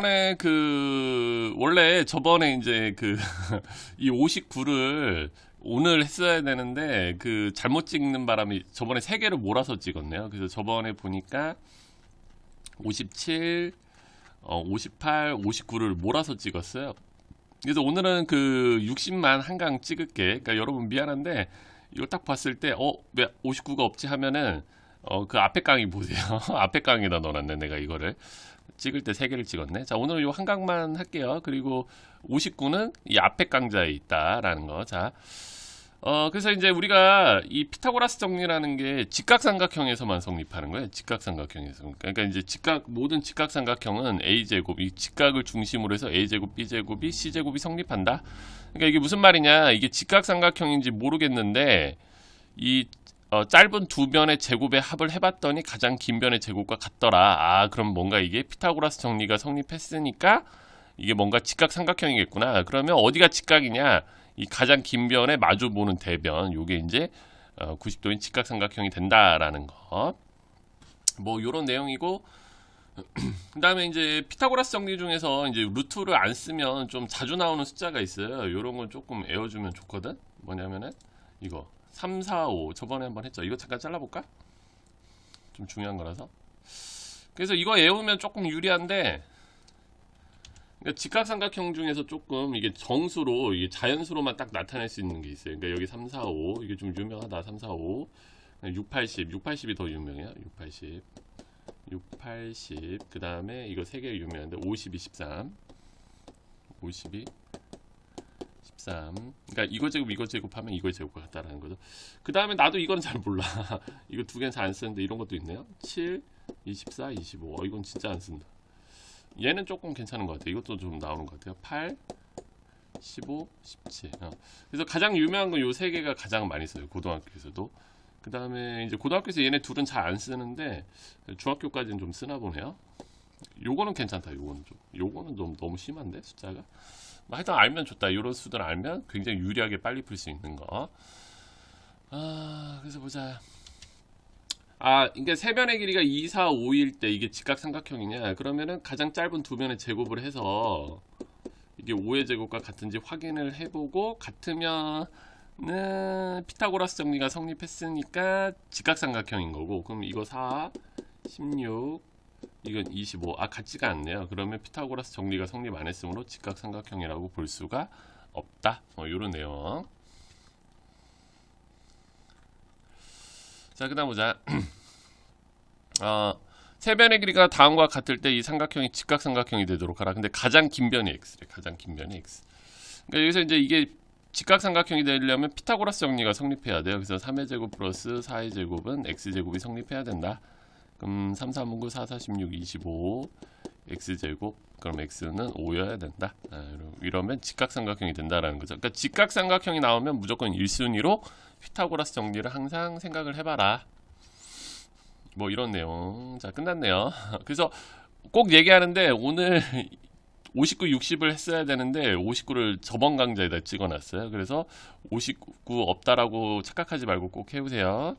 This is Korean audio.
저번에 그 원래 저번에 이제 그 이 59를 오늘 했어야 되는데 그 잘못 찍는 바람에 저번에 세 개를 몰아서 찍었네요. 그래서 저번에 보니까 57, 어, 58, 59를 몰아서 찍었어요. 그래서 오늘은 그 60만 한강 찍을게. 그러니까 여러분 미안한데 이거 딱 봤을 때 어, 왜 59가 없지 하면은 어, 그 앞에 강의 보세요. 앞에 강의에다 넣어놨네, 내가 이거를. 찍을 때세 개를 찍었네. 자, 오늘은 요 한 강만 할게요. 그리고 59는 이 앞에 강자에 있다라는 거. 자, 어, 그래서 이제 우리가 이 피타고라스 정리라는 게 직각삼각형에서만 성립하는 거예요. 직각삼각형에서. 그러니까 이제 직각, 모든 직각삼각형은 A제곱, 이 직각을 중심으로 해서 A제곱, B제곱이 C제곱이 성립한다. 그러니까 이게 무슨 말이냐. 이게 직각삼각형인지 모르겠는데, 이 어, 짧은 두 변의 제곱의 합을 해봤더니 가장 긴 변의 제곱과 같더라. 아, 그럼 뭔가 이게 피타고라스 정리가 성립했으니까 이게 뭔가 직각 삼각형이겠구나. 그러면 어디가 직각이냐? 이 가장 긴 변에 마주 보는 대변. 요게 이제 어, 90도인 직각 삼각형이 된다라는 거. 뭐 요런 내용이고 그다음에 이제 피타고라스 정리 중에서 이제 루트를 안 쓰면 좀 자주 나오는 숫자가 있어요. 요런 건 조금 외워주면 좋거든. 뭐냐면은 이거 3, 4, 5 저번에 한번 했죠. 이거 잠깐 잘라볼까? 좀 중요한 거라서. 그래서 이거 외우면 조금 유리한데 그러니까 직각삼각형 중에서 조금 이게 정수로 이게 자연수로만 딱 나타낼 수 있는 게 있어요. 그러니까 여기 3, 4, 5 이게 좀 유명하다. 3, 4, 5 6, 80 6, 80이 더 유명해요. 6, 80 6, 80 그 다음에 이거 세개 유명한데 52, 13 52 13 그러니까 이거 제곱 이거 제곱하면 이거 제곱과 같다라는 거죠. 그 다음에 나도 이건 잘 몰라. 이거 두 개는 잘 안 쓰는데 이런 것도 있네요. 7, 24, 25 어, 이건 진짜 안 쓴다. 얘는 조금 괜찮은 것 같아요. 이것도 좀 나오는 것 같아요. 8, 15, 17. 어. 그래서 가장 유명한 건 요 세 개가 가장 많이 써요. 고등학교에서도. 그 다음에 이제 고등학교에서 얘네 둘은 잘 안 쓰는데 중학교까지는 좀 쓰나 보네요. 요거는 괜찮다. 요거는 좀. 요거는 너무 너무 심한데 숫자가. 뭐 하여튼 알면 좋다. 이런 수들 알면 굉장히 유리하게 빨리 풀 수 있는 거. 아, 그래서 보자. 아, 그러니까 세 변의 길이가 2, 4, 5일 때 이게 직각삼각형이냐? 그러면은 가장 짧은 두 변의 제곱을 해서 이게 5의 제곱과 같은지 확인을 해보고 같으면은 피타고라스 정리가 성립했으니까 직각삼각형인 거고 그럼 이거 4, 16 이건 25. 아 같지가 않네요. 그러면 피타고라스 정리가 성립 안 했으므로 직각삼각형이라고 볼 수가 없다. 뭐 이런 내용. 자, 그다음 보자. 어, 세 변의 길이가 다음과 같을 때 이 삼각형이 직각삼각형이 되도록 하라. 근데 가장 긴 변이 x래. 가장 긴 변이 x. 그러니까 여기서 이제 이게 직각삼각형이 되려면 피타고라스 정리가 성립해야 돼요. 그래서 3의 제곱 플러스 4의 제곱은 x 제곱이 성립해야 된다. 그럼 3, 3, 9, 4, 4, 16, 25 x제곱 그럼 x는 5여야 된다. 아, 이러면 직각삼각형이 된다라는 거죠. 그러니까 직각삼각형이 나오면 무조건 1순위로 피타고라스 정리를 항상 생각을 해봐라. 뭐 이런 내용. 자 끝났네요. 그래서 꼭 얘기하는데 오늘 59, 60을 했어야 되는데 59를 저번 강좌에다 찍어놨어요. 그래서 59 없다라고 착각하지 말고 꼭 해보세요.